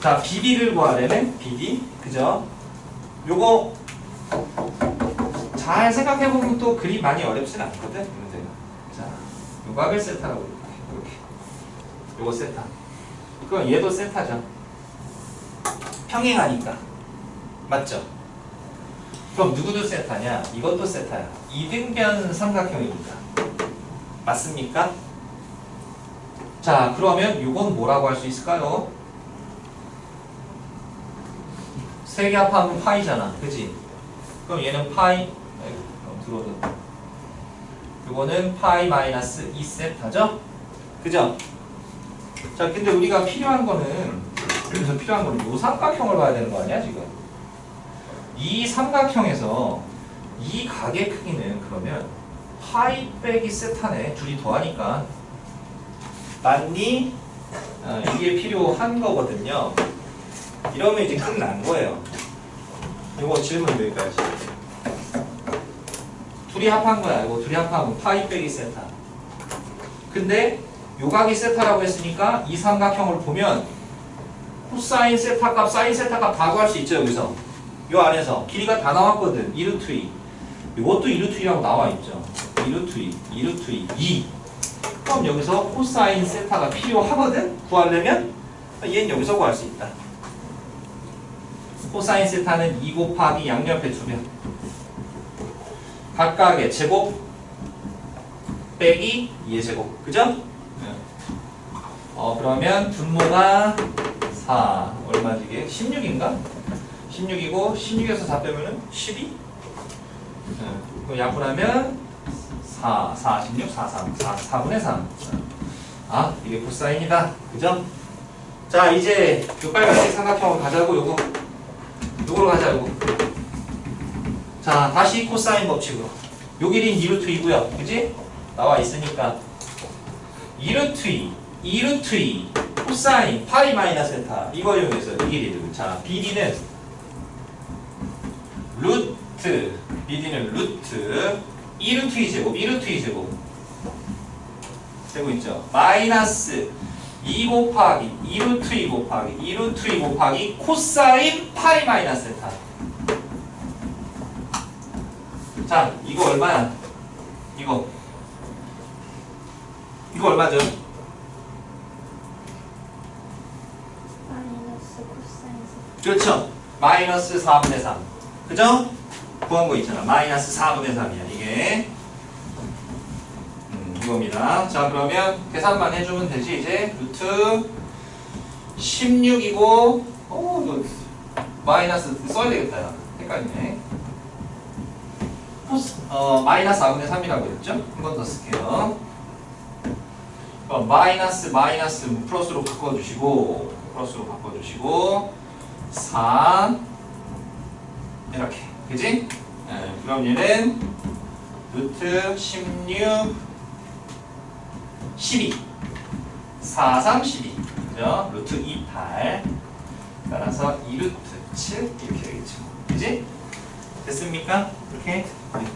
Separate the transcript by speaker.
Speaker 1: 자, BD를 구하려면 BD. 그죠? 요거 잘 생각해보면 또 그리 많이 어렵진 않거든. 문제가. 자, 요거 합의 세타라고 이렇게. 요거 세타. 그럼 얘도 세타죠. 평행하니까. 맞죠? 그럼 누구도 세타냐? 이것도 세타야. 이등변 삼각형이니까. 맞습니까? 자, 그러면 이건 뭐라고 할 수 있을까요? 세개 합하면 파이잖아. 그지? 그럼 얘는 파이, 어, 들어오죠. 이거는 파이 마이너스 2세타죠? 그죠? 자, 근데 우리가 필요한 거는, 그래서 필요한 거는 요 삼각형을 봐야 되는 거 아니야, 지금? 이 삼각형에서 이 각의 크기는 그러면 파이 빼기 세타네. 둘이 더하니까. 맞니? 아, 이게 필요한 거거든요. 이러면 이제 끝난 거예요. 이거 질문 여기까지. 둘이 합한 거야. 이거 둘이 합하면 파이 빼기 세타. 근데 요각이 세타라고 했으니까 이 삼각형을 보면 코사인 세타 값, 사인 세타 값 다 구할 수 있죠, 여기서. 요 안에서 길이가 다 나왔거든. 2루트 2. 이것도 2루트 2라고 나와 있죠. 2루트 2, 2루트 2, 2. 그럼 여기서 코사인 세타가 필요하거든? 구하려면 얘는 여기서 구할 수 있다. 코사인 세타는 2 곱하기 양옆의 두배 각각의 제곱 빼기 2의 제곱 그죠? 네. 어 그러면 분모가 4 얼마지 이게? 16인가? 16이고 16에서 4 빼면은 12? 네. 약분하면 4, 4, 16, 4, 3, 4, 4분의 3. 아, 이게 코사인이다. 그죠? 자, 이제 요 빨간색 삼각형을 가자고, 요거. 요거로 가자, 요거. 자, 다시 코사인 법칙으로. 요 길이는 2루트 2고요. 그지? 나와 있으니까. 2루트 2, 2루트 2, 코사인, 파이 마이너스 세타. 이거 이용해서 이 길이를. 자, BD는 루트, BD는 루트, 2루트 2 제곱, 2루트 2 제곱. 되고 있죠? 마이너스 2 곱하기 2루트 2 곱하기 2루트 2 곱하기 코사인 파이 마이너스 세타. 자, 이거 얼마야? 이거. 이거 얼마죠?
Speaker 2: 마이너스 코사인 세
Speaker 1: 그렇죠. 마이너스 4분의 3. 그죠? 구한 거 있잖아. 마이너스 4분의 3이야, 이게. 음, 이겁니다. 자, 그러면 계산만 해주면 되지, 이제. 루트 16이고, 어, 이거 마이너스 써야 되겠다, 야. 헷갈리네. 어, 마이너스 4분의 3이라고 했죠? 한 번 더 쓸게요. 어, 마이너스, 마이너스, 뭐 플러스로 바꿔주시고, 플러스로 바꿔주시고, 4 이렇게 그지? 예, 그럼 얘는 루트 16 12 4 3 12 그죠? 루트 2 8 따라서 2루트 7 이렇게 되겠죠 그지? 됐습니까? 이렇게 네.